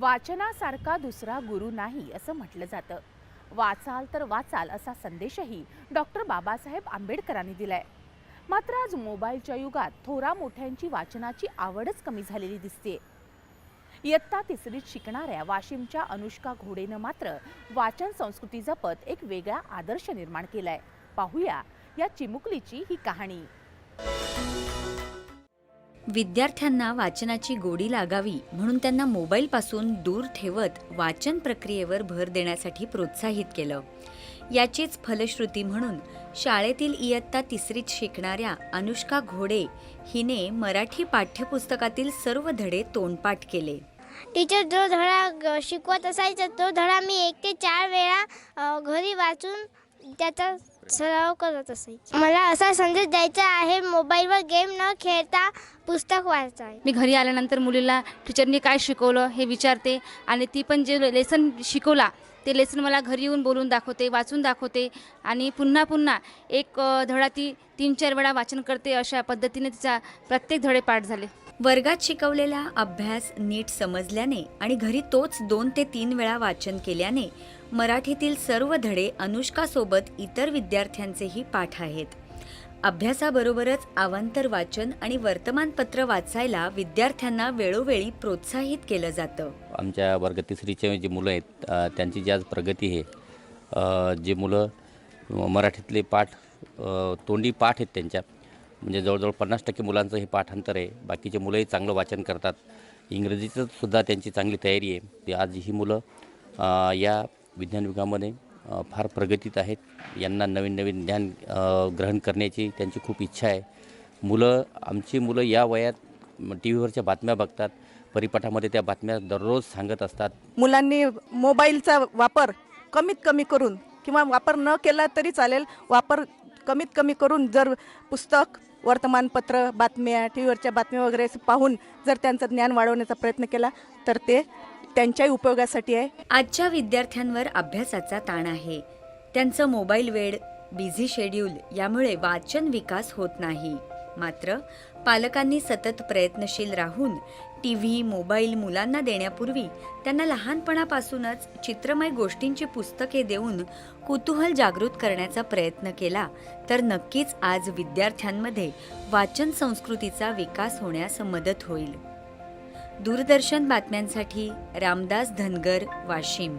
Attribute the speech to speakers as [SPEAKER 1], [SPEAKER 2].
[SPEAKER 1] वाचनासारखा दुसरा गुरु नाही असं म्हटलं जातं. वाचाल तर वाचाल असा संदेशही डॉक्टर बाबासाहेब आंबेडकरांनी दिलाय. मात्र आज मोबाईलच्या युगात थोरा मोठ्यांची वाचनाची आवडच कमी झालेली दिसते इयत्ता तिसरीत शिकणाऱ्या वाशिमच्या अनुष्का घोडेनं मात्र वाचन संस्कृती जपत एक वेगळा आदर्श निर्माण केलाय. पाहूया या चिमुकलीची ही कहाणी.
[SPEAKER 2] विद्यार्थ्यांना वाचनाची गोडी लागावी म्हणून त्यांना मोबाईलपासून दूर ठेवत वाचन प्रक्रियेवर भर देण्यासाठी प्रोत्साहित केलं. याचीच फलश्रुती म्हणून शाळेतील इयत्ता तिसरीत शिकणाऱ्या अनुष्का घोडे हिने मराठी पाठ्यपुस्तकातील सर्व धडे तोंडपाठ केले.
[SPEAKER 3] टीचर जो धडा ग- शिकवत असायचा तो धडा मी एक ते चार वेळा घरी वाचून त्याचा सराव करत असायचे. मला असा संदेश द्यायचा आहे मोबाईलवर गेम न खेळता पुस्तक वाचाय
[SPEAKER 4] मी घरी आल्यानंतर मुलीला टीचरनी काय शिकवलं? हे विचारते. आणि ती पण जे लेसन शिकवला ते लेसन मला घरी येऊन बोलून दाखवते वाचून दाखवते. आणि पुन्हा पुन्हा एक धडा ती तीन चार वेळा वाचन करते अशा पद्धतीने तिचा प्रत्येक धडे पाठ झाले.
[SPEAKER 2] वर्गात शिकवलेला अभ्यास नीट समजल्याने आणि घरी तोच दोन ते तीन वेळा वाचन केल्याने मराठीतील सर्व धडे अनुष्कासोबत इतर विद्यार्थ्यांचेही पाठ आहेत. अभ्यासाबरोबरच अवांतर वाचन आणि वर्तमानपत्र वाचायला विद्यार्थ्यांना वेळोवेळी प्रोत्साहित केलं जातं.
[SPEAKER 5] आमच्या वर्ग तिसरीचे जे मुलं आहेत त्यांची जी आज प्रगती आहे जे मुलं मराठीतले पाठ तोंडी पाठ आहेत त्यांच्या म्हणजे जवळजवळ पन्नास टक्के मुलांचं हे पाठांतर आहे. बाकीचे मुलंही चांगलं वाचन करतात. इंग्रजीचं सुद्धा त्यांची चांगली तयारी आहे. आज ही मुलं या विज्ञान विभागामध्ये फार प्रगतीत आहेत. यांना नवीन नवीन ज्ञान ग्रहण करण्याची त्यांची खूप इच्छा आहे. मुलं आमची मुलं या वयात टी व्हीवरच्या बातम्या बघतात. परिपाठामध्ये त्या बातम्या दररोज सांगत असतात.
[SPEAKER 6] मुलांनी मोबाईलचा वापर कमीत कमी करून किंवा वापर न केला तरी चालेल. वापर कमीत कमी करून जर पुस्तक वर्तमानपत्र बातम्या टी व्हीवरच्या बातम्या वगैरे पाहून जर त्यांचं ज्ञान वाढवण्याचा प्रयत्न केला तर ते त्यांच्याही उपयोगासाठी आहे?
[SPEAKER 2] आजच्या विद्यार्थ्यांवर अभ्यासाचा ताण आहे. त्यांचं मोबाईल वेळ बिझी शेड्यूल यामुळे वाचन विकास होत नाही. मात्र पालकांनी सतत प्रयत्नशील राहून टी व्ही मोबाईल मुलांना देण्यापूर्वी त्यांना लहानपणापासूनच चित्रमय गोष्टींची पुस्तके देऊन कुतूहल जागृत करण्याचा प्रयत्न केला तर नक्कीच आज विद्यार्थ्यांमध्ये वाचन संस्कृतीचा विकास होण्यास मदत होईल. दूरदर्शन बातम्यांसाठी रामदास धनगर वाशिम.